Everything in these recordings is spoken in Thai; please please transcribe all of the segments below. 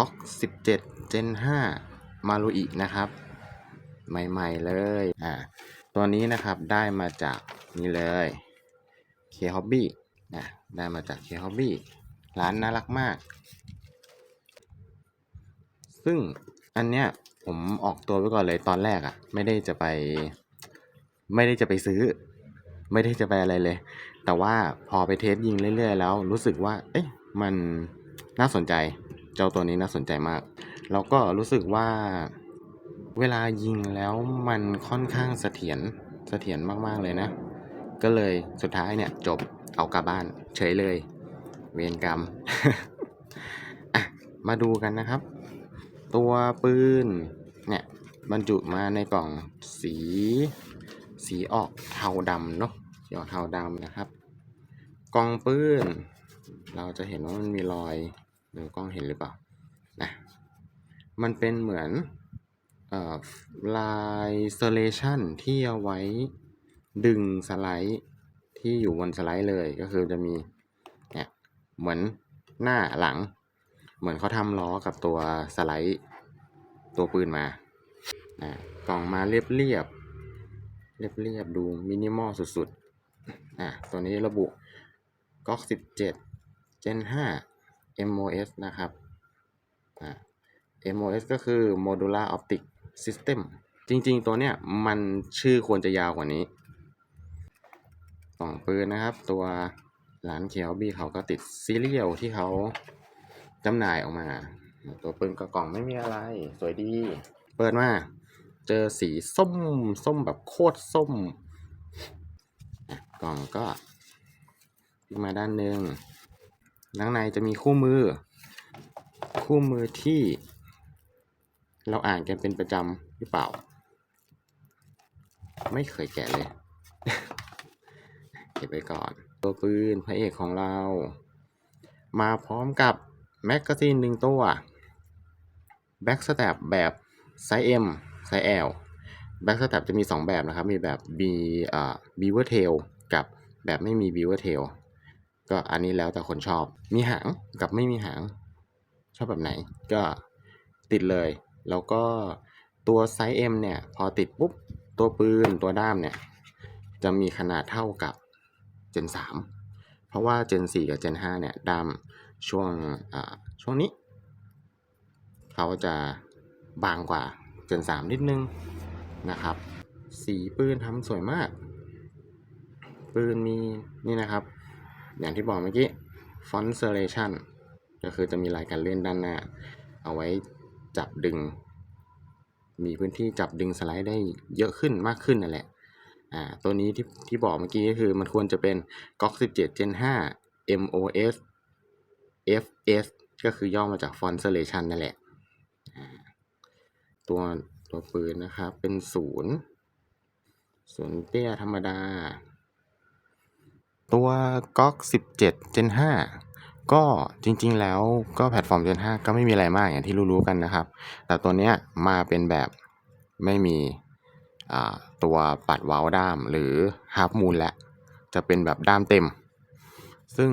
ก๊อก17 Gen 5 มารุอินะครับ ใหม่ ๆ เลย อ่า ตัวนี้นะครับได้มาจากนี่เลย K Hobby นะได้มาจาก K Hobby ร้านน่ารักมาก ซึ่งอันเนี้ยผมออกตัวไว้ก่อนเลยตอนแรกอะ่ะ ไม่ได้จะไป ไม่ได้จะไปซื้อ ไม่ได้จะไปอะไรเลย แต่ว่าพอไปเทสยิงเรื่อยๆแล้ว รู้สึกว่า เอ๊ะมันน่าสนใจ เจ้าตัวนี้น่าสนใจมาก แล้วก็รู้สึกว่าเวลายิงแล้วมันค่อนข้างเสถียรเสถียรมากๆเลยนะ ก็เลยสุดท้ายเนี่ยจบเอากลับบ้านเฉยเลย เวรกรรมอะมาดูกันนะครับ ตัวปืนเนี่ยบรรจุมาในกล่องสี สีออกเทาดำเนาะสีออกเทาดำนะครับ กล่องปืนเราจะเห็นว่ามันมีรอย หรือกล้องเห็นหรือเปล่านะมันเป็นเหมือนลายสเลชันที่เอาไว้ดึงสไลด์ที่อยู่บนสไลด์เลยก็คือจะมีเนี่ยเหมือนหน้าหลัง เหมือนเขาทำล้อกับตัวสไลด์ตัวปืนมานะกล่องมาเรียบเรียบเรียบเรียบดูมินิมอลสุดๆอะตัวนี้ระบุก๊อก17 Gen 5 MOS นะครับอะ MOS ก็คือ Modular Optic System จริงๆ ตัวเนี้ยมันชื่อควรจะยาวกว่านี้กล่องปืนนะครับ ตัวร้านเคียวบี้เขาก็ติดซีเรียลที่เขาจำหน่ายออกมา ตัวปืนกับกล่องไม่มีอะไร สวยดี เปิดมาเจอสีส้ม ส้มแบบโคตรส้มอะกล่องก็มาด้านหนึ่ง ข้างในจะมีคู่มือ คู่มือที่ เราอ่านกันเป็นประจำหรือเปล่า ไม่เคยแกะเลย เก็บไว้ก่อน ตัวปืนพระเอกของเรา มาพร้อมกับแมกกาซีนหนึ่งตัวแบ็กส t ต p แบบไซส์ M ไซส์ L แบ็กส t ต p จะมี 2 แบบนะครับ มีแบบ B อ่า Beaver Tail กับแบบไม่มี Beaver Tail ก็อันนี้แล้วแต่คนชอบ มีหางกับไม่มีหาง ชอบแบบไหน ก็ติดเลย แล้วก็ตัวไซส์ M เนี่ย พอติดปุ๊บ ตัวปืนตัวด้ามเนี่ย จะมีขนาดเท่ากับ Gen 3 เพราะว่า Gen 4 กับ Gen 5 เนี่ย ด้ามช่วงช่วงนี้ เขาจะบางกว่า Gen 3 นิดนึงนะครับ สีปืนทำสวยมาก ปืนมีนี่นะครับ อย่างที่บอกเมื่อกี้ font serration ก็คือจะมีลายการเลื่อนด้านหน้า เอาไว้จับดึง มีพื้นที่จับดึงสไลด์ได้เยอะขึ้นมากขึ้นนั่นแหละอ่าตัวนี้ที่ที่บอกเมื่อกี้ก็คือมันควรจะเป็น GOG 17 Gen 5 MOS FS ก็คือย่อมาจาก Font Selection นั่นแหละ ตัวตัวปืนนะครับ เป็นศูนย์ศูนย์เตี้ยธรรมดา ตัว GOG 17 Gen 5 ก็จริงๆแล้วก็แพลตฟอร์ม Gen 5 ก็ไม่มีอะไรมากอย่างที่รู้ๆกันนะครับ แต่ตัวเนี้ยมาเป็นแบบไม่มีตัวปัดว้าด้ามหรือ Half Moon แล้วจะเป็นแบบด้ามเต็ม ซึ่ง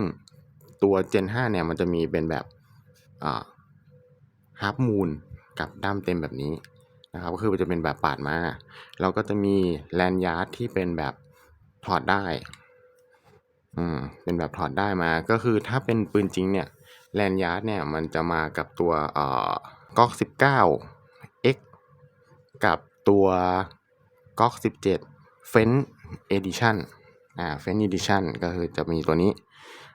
ตัว Gen 5 เนี่ยมันจะมีเป็นแบบอ่า Half Moon กับด้ามเต็มแบบนี้นะครับก็คือมันจะเป็นแบบปาดมา แล้วก็จะมีแลนยาร์ดที่เป็นแบบถอดได้ อืมเป็นแบบถอดได้มาก็คือถ้าเป็นปืนจริงเนี่ยแลนยาร์ดเนี่ยมันจะมากับตัวเอ่อก๊อก19 X กับตัวก๊อก17 f e n Edition อ่า f e n Edition ก็คือจะมีตัวนี้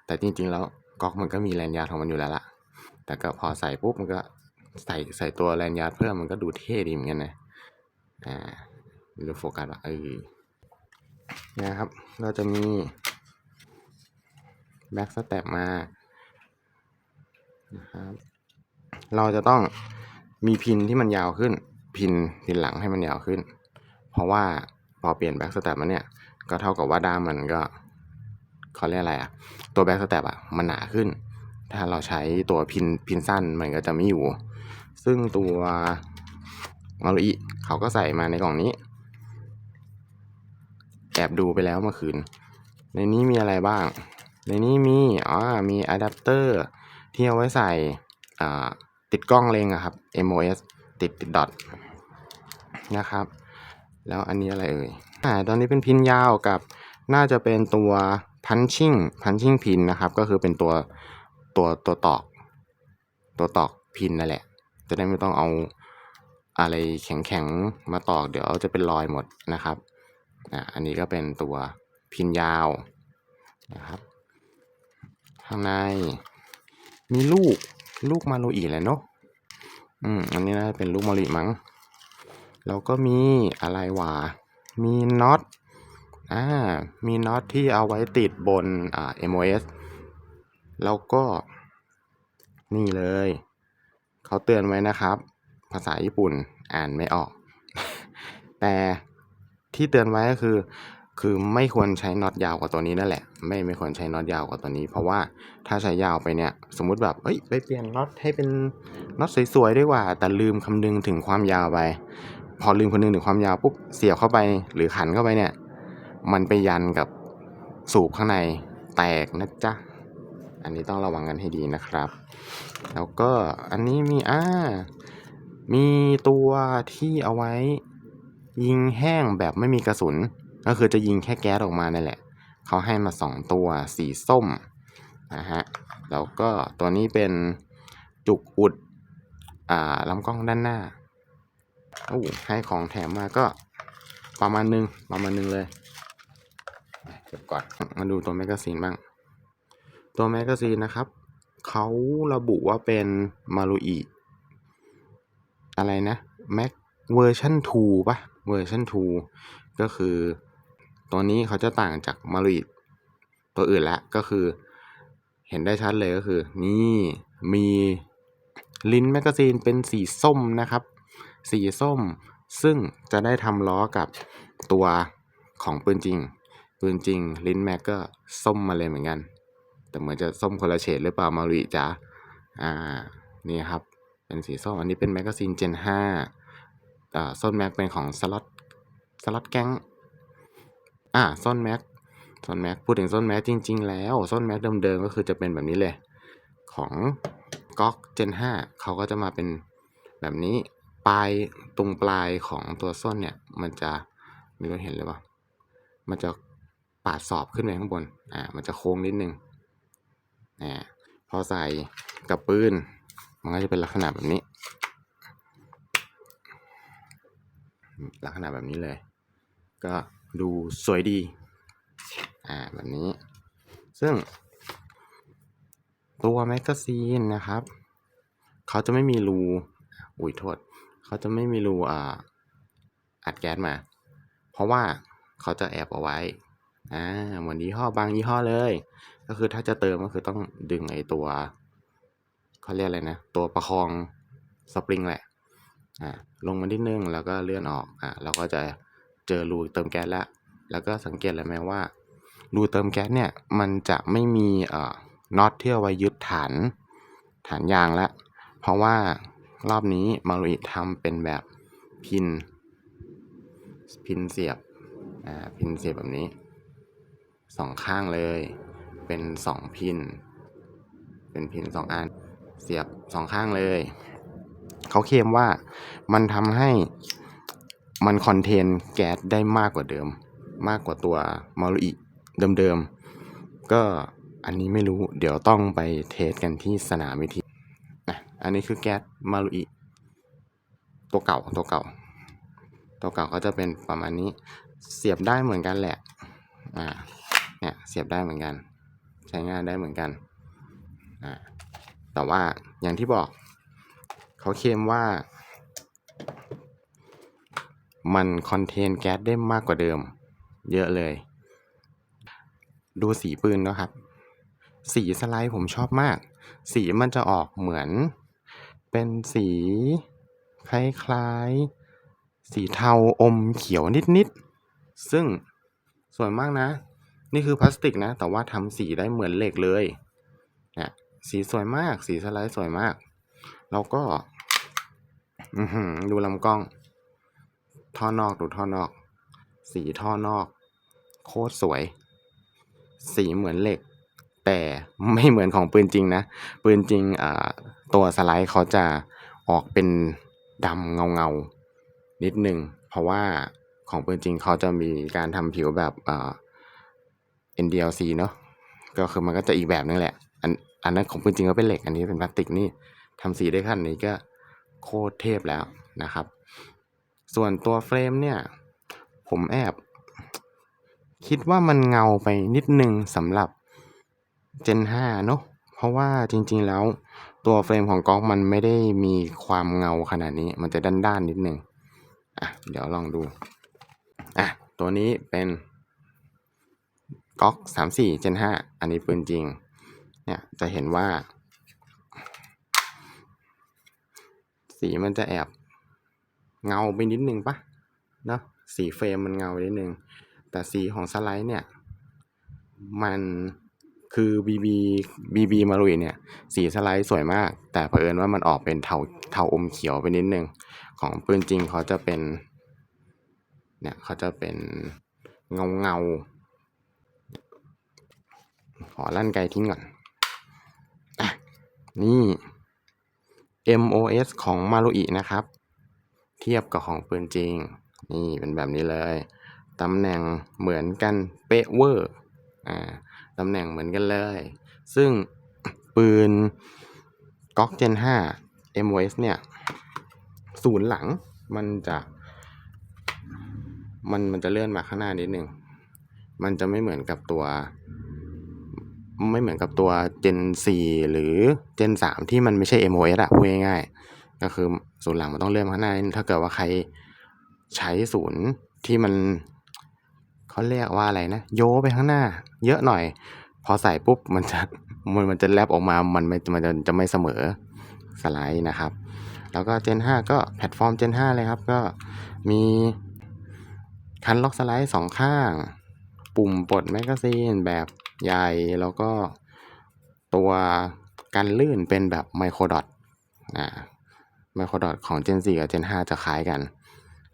แต่จริงๆแล้วก๊อกมันก็มีแลนยาร์ดของมันอยู่แล้วล่ะแต่ก็พอใส่ปุ๊บมันก็ใส่ใส่ตัวแลนยาร์ดเพิ่มมันก็ดูเท่ดีเหมือนกันนะอ่าดูโฟกัสว่าเออนะครับเราจะมี แบ็กสเต็ปมานะครับเราจะต้องมีพินที่มันยาวขึ้น พินพินหลังให้มันยาวขึ้น เพราะว่าพอเปลี่ยนแบ็กสเต็ปมาเนี่ย ก็เท่ากับว่าด้ามมันก็เขาเรียกอะไรอะตัวแบ็กสเต็ปอะมันหนาขึ้น ถ้าเราใช้ตัวพินพินสั้นมันก็จะไม่อยู่ ซึ่งตัวมารุอิเขาก็ใส่มาในกล่องนี้ แอบดูไปแล้วเมื่อคืน ในนี้มีอะไรบ้าง ในนี้มีอ๋อมีอะแดปเตอร์ที่เอาไว้ใส่ติดกล้องเลงอะครับ MOS ติดติดดอทนะครับ แล้วอันนี้อะไรเอ่ยอ่าตอนนี้เป็นพินยาวกับน่าจะเป็นตัว punching punching pin นะครับ ก็คือเป็นตัวตัวตัวตอก ตัวตอกพินนั่นแหละ จะได้ไม่ต้องเอาอะไรแข็งๆ มาตอกเดี๋ยวจะเป็นรอยหมดนะครับอ่าอันนี้ก็เป็นตัวพินยาวนะครับ ข้างใน มีลูกลูกมาโรอีแหละเนาะอืมอันนี้น่าจะเป็นลูกมาโรอีมั้งแล้วก็มีอะไรวะมีน็อตอ่ามีน็อตที่เอาไว้ติดบนอ่า MOS แล้วก็นี่เลย เขาเตือนไว้นะครับ ภาษาญี่ปุ่นอ่านไม่ออก แต่ที่เตือนไว้ก็คือ คือไม่ควรใช้น็อตยาวกว่าตัวนี้นั่นแหละ ไม่ไม่ควรใช้น็อตยาวกว่าตัวนี้ เพราะว่าถ้าใช้ยาวไปเนี่ย สมมุติแบบเอ้ยไปเปลี่ยนน็อตให้เป็นน็อตสวยๆดีกว่า แต่ลืมคำนึงถึงความยาวไป พอลืมคำนึงถึงความยาวปุ๊บเสียบเข้าไปหรือขันเข้าไปเนี่ย มันไปยันกับสูบข้างในแตกนะจ๊ะอันนี้ต้องระวังกันให้ดีนะครับ แล้วก็อันนี้มีอ่ามีตัวที่เอาไว้ยิงแห้งแบบไม่มีกระสุน ก็คือจะยิงแค่แก๊สออกมานั่นแหละเขาให้มาสองตัวสีส้มนะฮะแล้วก็ตัวนี้เป็นจุกอุดอ่าลำกล้องด้านหน้าโอ้ให้ของแถมมาก็ประมาณนึงประมาณนึงเลยเก็บก่อนมาดูตัวแมกกาซีนบ้าง ตัวแมกกาซีนนะครับเขาระบุว่าเป็นมารุอิอะไรนะ Mac เวอร์ชัน2ปะเวอร์ชัน2ก็คือ ตัวนี้เขาจะต่างจากมารุอิตัวอื่นละก็คือ เห็นได้ชัดเลยก็คือ นี่มีลิ้นแมกกาซีนเป็นสีส้มนะครับ สีส้ม ซึ่งจะได้ทำล้อกับตัวของปืนจริง ปืนจริง ลิ้นแม็กก็ส้มมาเลยเหมือนกัน แต่เหมือนจะส้มคนละเฉดหรือเปล่ามารุอิจ๋าอ่านี่ครับเป็นสีส้มอันนี้เป็นแมกกาซีนเจน5อ่าส้นแม็กเป็นของสล็อตสล็อตแก๊ง อ่าส้นแม็กส้นแม็กพูดถึงส้นแม็กจริง ๆ แล้วส้นแม็กเดิมๆก็คือจะเป็นแบบนี้เลย ของก๊อกเจน5เขาก็จะมาเป็นแบบนี้ปลายตรงปลายของตัวส้นเนี่ย มันจะม่รู้เห็นหรือเปล่ามันจะปาดสอบขึ้นไปข้างบนอ่ามันจะโค้งนิดนึงอ่าพอใส่กับปืน มันก็จะเป็นลักษณะแบบนี้ ลักษณะแบบนี้เลย ก็ ดูสวยดี อ่าแบบนี้ ซึ่ง ตัวแมกกาซีนนะครับ เขาจะไม่มีรู อุ้ยโทษ เขาจะไม่มีรูอ่าอัดแก๊สมา เพราะว่าเขาจะแอบเอาไว้ อ่าเหมือนยี่ห้อบางยี่ห้อเลย ก็คือถ้าจะเติมก็คือต้องดึงไอตัวเขาเรียกอะไรนะ ตัวประคองสปริงแหละ อ่า ลงมานิดนึงแล้วก็เลื่อนออก อ่าเราก็จะ เจอรูเติมแก๊สแล้ว แล้วก็สังเกตเลยไหมว่า รูเติมแก๊สเนี่ยมันจะไม่มีเอ่อน็อตที่เอาไว้ยึดฐานฐานยางละเพราะว่ารอบนี้มารุอิทำเป็นแบบพิน พินเสียบ อ่า พินเสียบแบบนี้สองข้างเลย เป็นสองพิน เป็นพินสองอัน เสียบสองข้างเลย เขาเคลมว่ามันทำให้ มันคอนเทนแก๊สได้มากกว่าเดิม มากกว่าตัวมารุอิเดิมๆ ก็อันนี้ไม่รู้เดี๋ยวต้องไปเทสกันที่สนามวิธีนะอันนี้คือแก๊สมารุอิตัวเก่าตัวเก่า ตัวเก่าก็จะเป็นประมาณนี้เสียบได้เหมือนกันแหละอ่าเนี่ยเสียบได้เหมือนกัน ใช้งานได้เหมือนกันอ่าแต่ว่าอย่างที่บอกเขาเคลมว่า มันคอนเทนแก๊สได้มากกว่าเดิม เยอะเลย ดูสีปืนนะครับ สีสไลด์ผมชอบมาก สีมันจะออกเหมือน เป็นสีคล้ายๆ สีเทาอมเขียวนิดๆ ซึ่งสวยมากนะ นี่คือพลาสติกนะ แต่ว่าทำสีได้เหมือนเหล็กเลยเนี่ยสีสวยมาก สีสไลด์สวยมาก แล้วก็ดูลำกล้อง ท่อนอกดูท่อนอก สีท่อนอก โคตรสวย สีเหมือนเหล็ก แต่ไม่เหมือนของปืนจริงนะ ปืนจริงอ่าตัวสไลด์เขาจะออกเป็นดำเงาเงานิดนึง เพราะว่าของปืนจริงเขาจะมีการทำผิวแบบอ่า NDLC เนอะก็คือมันก็จะอีกแบบนึงแหละ อันอันนั้นของปืนจริงก็เป็นเหล็ก อันนี้เป็นพลาสติกนี่ทำสีได้ขั้นนี้ก็โคตรเทพแล้วนะครับ ส่วนตัวเฟรมเนี่ย ผมแอบ คิดว่ามันเงาไปนิดนึงสำหรับ Gen 5 เนอะเพราะว่าจริงๆแล้วตัวเฟรมของก๊อกมันไม่ได้มีความเงาขนาดนี้มันจะด้านๆนิดนึงอะเดี๋ยวลองดูอะตัวนี้เป็นก๊อก34 Gen 5อันนี้ปืนจริง เนี่ยจะเห็นว่า สีมันจะแอบ เงาไปนิดนึงปะเนาะสีเฟรมมันเงาไปนิดนึง แต่สีของสไลด์เนี่ย มันคือ BB BB มารุยเนี่ย สีสไลด์สวยมาก แต่เผอิญว่ามันออกเป็นเทาเทาอมเขียวไปนิดนึง ของปืนจริงเขาจะเป็นเนี่ยเขาจะเป็นเงาเงาขอลั่นไกลทิ้งก่อนอนี่ MOS ของมารุอินะครับ เทียบกับของปืนจริง นี่เป็นแบบนี้เลย ตำแหน่งเหมือนกันเป๊ะเวอร์อ่าตำแหน่งเหมือนกันเลย ซึ่งปืนก๊อกเจน5 MOS เนี่ยศูนย์หลังมันจะ มันมันจะเลื่อนมาข้างหน้านิดนึงมันจะไม่เหมือนกับตัว ไม่เหมือนกับตัว Gen 4 หรือ Gen 3 ที่มันไม่ใช่ MOS อะพูดง่ายๆ ก็คือศูนย์หลังมันต้องเลื่อนมาข้างหน้าถ้าเกิดว่าใครใช้ศูนย์ที่มันเขาเรียกว่าอะไรนะ โยไปข้างหน้า เยอะหน่อย พอใส่ปุ๊บมันจะมันมันจะแลบออกมา มันไม่มันจะจะไม่เสมอสไลด์นะครับ แล้วก็ Gen 5 ก็แพลตฟอร์ม Gen 5 เลยครับ ก็มีคันล็อกสไลด์สองข้าง ปุ่มปลดแมกกาซีนแบบใหญ่ แล้วก็ตัวกันลื่นเป็นแบบไมโครดอทอ่า ไมโครดอทของ Gen 4 กับ Gen 5 จะคล้ายกัน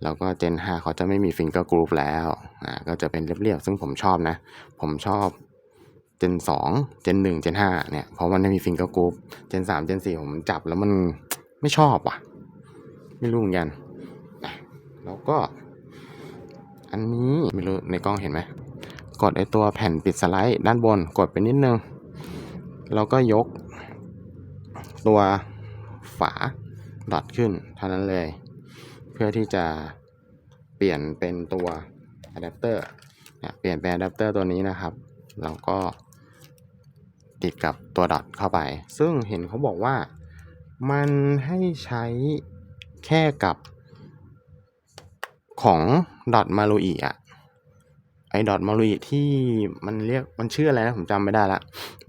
แล้วก็ Gen 5 เขาจะไม่มี Finger Group แล้วอ่าก็จะเป็นเรียบๆ ซึ่งผมชอบนะ ผมชอบ Gen 2 Gen 1 Gen 5 เนี่ย เพราะมันไม่มี Finger Group Gen 3 Gen 4 ผมจับแล้วมันไม่ชอบว่ะ ไม่รู้เหมือนกัน แล้วก็ อันนี้ไม่รู้ในกล้องเห็นไหม กดไอตัวแผ่นปิดสไลด์ด้านบนกดไปนิดนึง แล้วก็ยกตัวฝา ดอทขึ้นเท่านั้นเลย เพื่อที่จะเปลี่ยนเป็นตัวอะแดปเตอร์เปลี่ยนเป็นอะแดปเตอร์ตัวนี้นะครับ เราก็ติดกับตัวดอทเข้าไป ซึ่งเห็นเขาบอกว่ามันให้ใช้แค่กับของดอทมารุอิอะ ดอทมารุอิที่มันเรียกมันชื่ออะไรนะผมจำไม่ได้ละ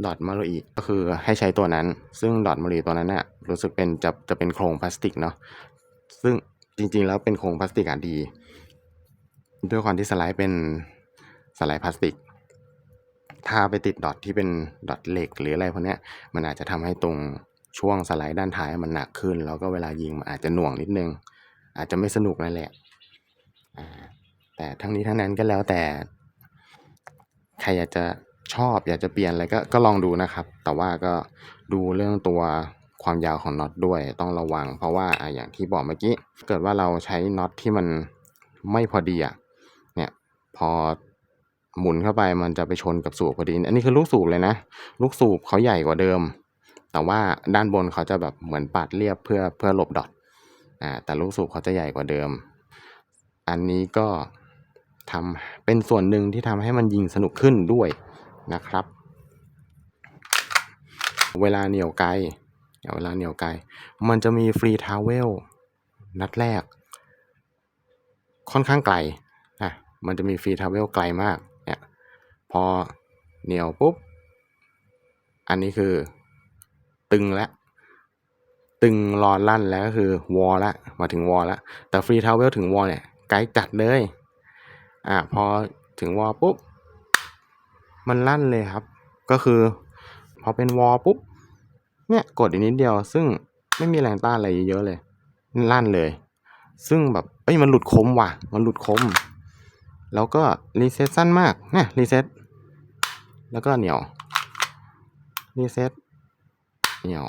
ดอทมารุอิก็คือให้ใช้ตัวนั้น ซึ่งดอทมารุอิตัวนั้นน่ะรู้สึกเป็นจะจะเป็นโครงพลาสติกเนาะซึ่งจริง ๆ แล้วเป็นโครงพลาสติกอะดี ด้วยความที่สไลด์เป็นสไลด์พลาสติก ถ้าไปติดดอทที่เป็นดอทเหล็ก หรืออะไรพวกเนี้ยมันอาจจะทำให้ตรงช่วงสไลด์ด้านท้ายมันหนักขึ้น แล้วก็เวลายิงมันอาจจะหน่วงนิดนึง อาจจะไม่สนุกนั่นแหละแต่ทั้งนี้ทั้งนั้นก็แล้วแต่ ใครอยากจะชอบอยากจะเปลี่ยนอะไรก็ก็ลองดูนะครับ แต่ว่าก็ดูเรื่องตัวความยาวของน็อตด้วยต้องระวัง เพราะว่าอะอย่างที่บอกเมื่อกี้เกิดว่าเราใช้น็อตที่มันไม่พอดีอะเนี่ยพอหมุนเข้าไปมันจะไปชนกับสูบพอดี อันนี้คือลูกสูบเลยนะ ลูกสูบเขาใหญ่กว่าเดิม แต่ว่าด้านบนเขาจะแบบเหมือนปาดเรียบเพื่อเพื่อหลบดอทอ่าแต่ลูกสูบเขาจะใหญ่กว่าเดิม อันนี้ก็ ทำเป็นส่วนหนึ่งที่ทำให้มันยิงสนุกขึ้นด้วยนะครับ เวลาเหนี่ยวไกลเวลาเหนี่ยวไกล มันจะมีฟรีทาวเวลนัดแรก ค่อนข้างไกลนะมันจะมีฟรีทาวเวลไกลมากเนี่ยพอเหนี่ยวปุ๊บ อันนี้คือตึงแล้วตึงรอลั่นแล้วก็คือวอลละมาถึงวอลละแต่ฟรีทาวเวลถึงวอลเนี่ยไกลจัดเลย อ่าพอถึงวอลปุ๊บ มันลั่นเลยครับ ก็คือ พอเป็นวอลปุ๊บ เนี่ยกดอีกนิดเดียว ซึ่งไม่มีแรงต้านอะไรเยอะเลย ลั่นเลย ซึ่งแบบ เอ้ย มันหลุดคมว่ะ มันหลุดคม แล้วก็รีเซ็ตสั้นมาก เนี่ยรีเซ็ต แล้วก็เหนียว รีเซ็ต เหนียว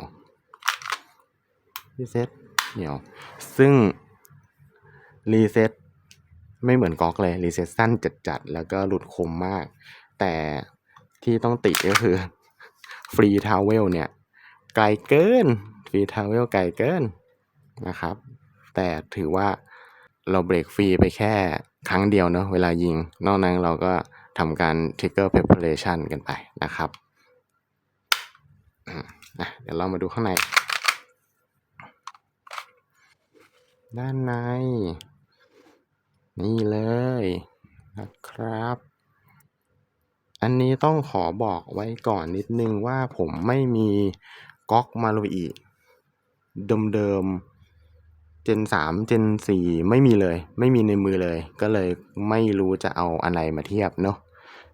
รีเซ็ต เหนียว ซึ่งรีเซ็ต ไม่เหมือนก๊อกเลยรีเซ็ตสั้นจัดๆ แล้วก็หลุดคมมาก แต่ที่ต้องติก็คือฟรีทาวเวลเนี่ย ไกลเกินฟรีทาวเวลไกลเกินนะครับ แต่ถือว่าเราเบรกฟรีไปแค่ครั้งเดียวเนอะเวลายิง นอกนั้นเราก็ทำการ trigger preparation กันไปนะครับอืมอะเดี๋ยวเรามาดูข้างใน ด้านใน นี่เลยนะครับ อันนี้ต้องขอบอกไว้ก่อนนิดนึงว่าผมไม่มีก๊อกมารุอิเดิมๆ เจนสามเจนสี่ไม่มีเลย ไม่มีในมือเลย ก็เลยไม่รู้จะเอาอะไรมาเทียบเนาะ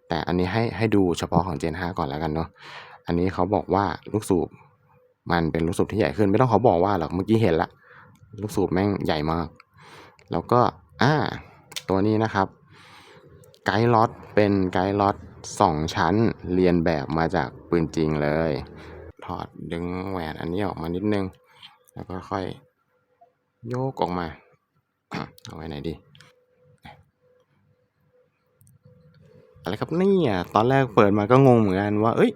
แต่อันนี้ให้ให้ดูเฉพาะของเจนห้าก่อนแล้วกันเนาะ อันนี้เขาบอกว่าลูกสูบมันเป็นลูกสูบที่ใหญ่ขึ้น ไม่ต้องเขาบอกว่าหรอก เมื่อกี้เห็นละ ลูกสูบแม่งใหญ่มาก แล้วก็ อ่า ตัวนี้นะครับ ไกด์ล็อตเป็นไกด์ล็อตสองชั้นเรียนแบบมาจากปืนจริงเลย ถอดดึงแหวนอันนี้ออกมานิดนึง แล้วก็ค่อยโยกออกมา เอาไว้ไหนดีอะไรครับนี่ยตอนแรกเปิดมาก็งงเหมือนกันว่า เอ้ย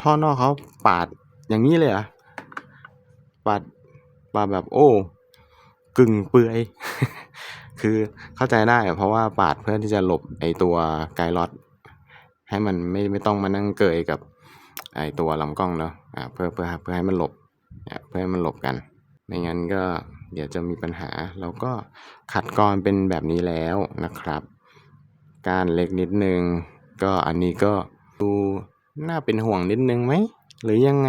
ท่อนอกเขาปาดอย่างนี้เลยอะปาดปาดแบบโอ้ กึ่งเปื่อย คือเข้าใจได้เพราะว่าปาดเพื่อที่จะหลบไอตัวไกด์ล็อตให้มันไม่ไม่ต้องมานั่งเกยกับไอตัวลำกล้องเนาะอ่าเพื่อเพื่อเพื่อให้มันหลบเนี่ยเพื่อให้มันหลบกัน ไม่งั้นก็เดี๋ยวจะมีปัญหา เราก็ขัดกรอนเป็นแบบนี้แล้วนะครับ การเล็กนิดนึง ก็อันนี้ก็ดูน่าเป็นห่วงนิดนึงไหม หรือยังไง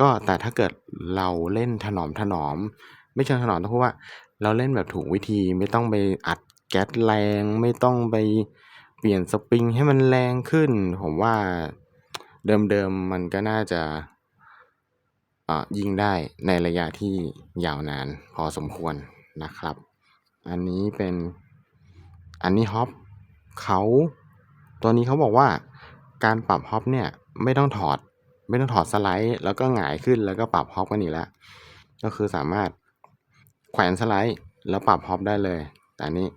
ก็แต่ถ้าเกิดเราเล่นถนอมถนอม ไม่เชิงถนอมต้องพูดว่า เราเล่นแบบถูกวิธีไม่ต้องไปอัดแก๊สแรง ไม่ต้องไปเปลี่ยนสปริงให้มันแรงขึ้น ผมว่าเดิมๆมันก็น่าจะยิงได้ในระยะที่ยาวนานพอสมควรนะครับ อันนี้เป็นอันนี้ฮอปเขาตัวนี้เขาบอกว่าการปรับฮอปเนี่ยไม่ต้องถอด ไม่ต้องถอดสไลด์แล้วก็หงายขึ้นแล้วก็ปรับฮอปกันอีกแล้วก็คือสามารถแขวนสไลด์แล้วปรับฮอปได้เลย แต่นี้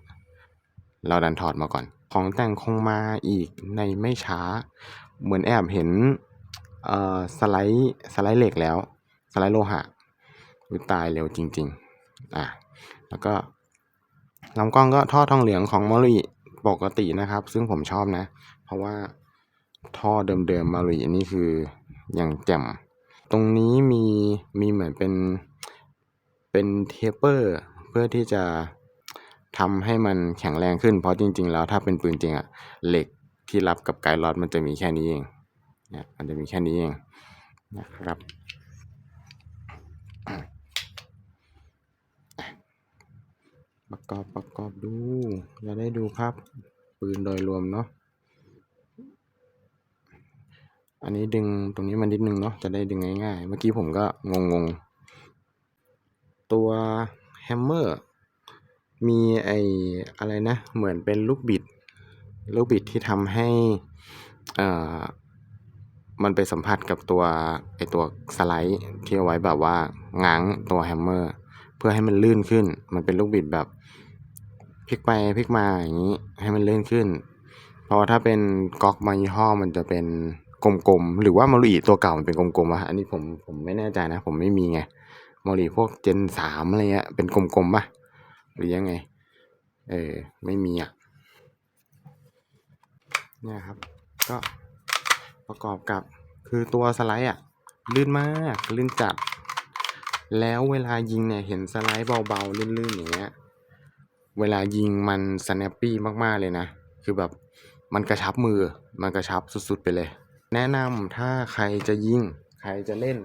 เราดันถอดมาก่อน ของแต่งคงมาอีกในไม่ช้า เหมือนแอบเห็นเอ่อสไลด์สไลด์เหล็กแล้ว สไลด์โลหะอุยตายเร็วจริง ๆ อะ แล้วก็ลำกล้องก็ท่อทองเหลืองของมอริปกตินะครับ ซึ่งผมชอบนะ เพราะว่าท่อเดิมๆมารินี่คือ อย่างแจ่ม ตรงนี้มีมีเหมือนเป็นเป็นเทปเปอร์เพื่อที่จะทำให้มันแข็งแรงขึ้น เพราะจริง ๆ แล้วถ้าเป็นปืนจริงอะเหล็กที่รับกับไกด์ล็อตมันจะมีแค่นี้เองเนี่ยมันจะมีแค่นี้เองนะครับประกอบประกอบดูจะได้ดูภาพปืนโดยรวมเนาะ อันนี้ดึงตรงนี้มานิดนึงเนาะจะได้ดึงง่ายๆ เมื่อกี้ผมก็งงๆ ตัวแฮมเมอร์มีไออะไรนะ เหมือนเป็นลูกบิด ลูกบิดที่ทำให้อ่อมันไปสัมผัสกับตัวไอตัวสไลด์ที่เอาไว้แบบว่าง้างตัวแฮมเมอร์เพื่อให้มันลื่นขึ้น มันเป็นลูกบิดแบบพลิกไปพลิกมาอย่างนี้ให้มันลื่นขึ้น เพราะถ้าเป็นก๊อกมายี่ห้อมันจะเป็น กลมๆ หรือว่ามารุอิตัวเก่ามันเป็นกลมๆวะอันนี้ผมผมไม่แน่ใจนะ ผมไม่มีไงมารุอิพวกเจนสามอะไรเงี้ยเป็นกลมๆปะหรือยังไง เออไม่มีอะเนี่ยครับ ก็ประกอบกับคือตัวสไลด์อะลื่นมากลื่นจัด แล้วเวลายิงเนี่ยเห็นสไลด์เบาๆลื่นๆอย่างเงี้ยเวลายิงมัน snappy มากๆเลยนะ คือแบบมันกระชับมือ มันกระชับสุดๆไปเลย แนะนำถ้าใครจะยิง ใครจะเล่น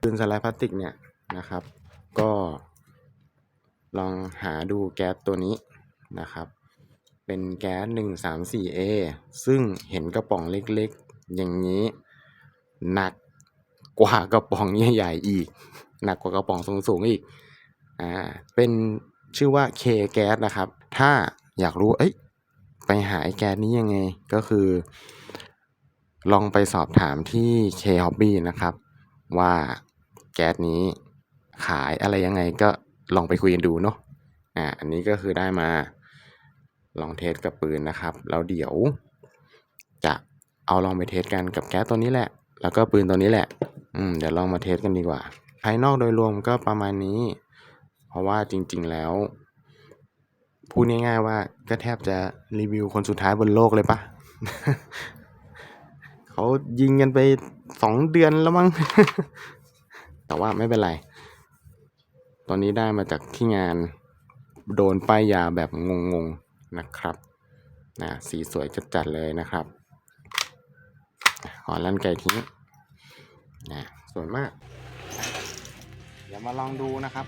ปืนสไลด์พลาสติกเนี่ยนะครับ ก็ลองหาดูแก๊สตัวนี้นะครับ เป็นแก๊ส 134A ซึ่งเห็นกระป๋องเล็กๆ อย่างนี้หนักกว่ากระป๋องใหญ่ๆอีก หนักกว่ากระป๋องสูงๆอีกอ่าเป็นชื่อว่า K แก๊สนะครับ ถ้าอยากรู้เอ้ยไปหาไอ้แก๊สนี้ยังไงก็คือ ลองไปสอบถามที่ K Hobby นะครับ ว่าแก๊สนี้ขายอะไรยังไงก็ลองไปคุยกันดูเนาะอ่าอันนี้ก็คือได้มาลองเทสกับปืนนะครับแล้วเดี๋ยวจะเอาลองไปเทสกันกับแก๊สตัวนี้แหละ แล้วก็ปืนตัวนี้แหละ อืมเดี๋ยวลองมาเทสกันดีกว่า ภายนอกโดยรวมก็ประมาณนี้ เพราะว่าจริง ๆแล้ว พูดง่ายๆว่าก็แทบจะรีวิวคนสุดท้ายบนโลกเลยปะ เขายิงกันไปสองเดือนแล้วมั้ง แต่ว่าไม่เป็นไร ตอนนี้ได้มาจากที่งานโดนป้ายยาแบบงงๆนะครับนะสีสวยจัดๆเลยนะครับขอลั่นไก่ทิ้งนะสวยมาก เดี๋ยวมาลองดูนะครับ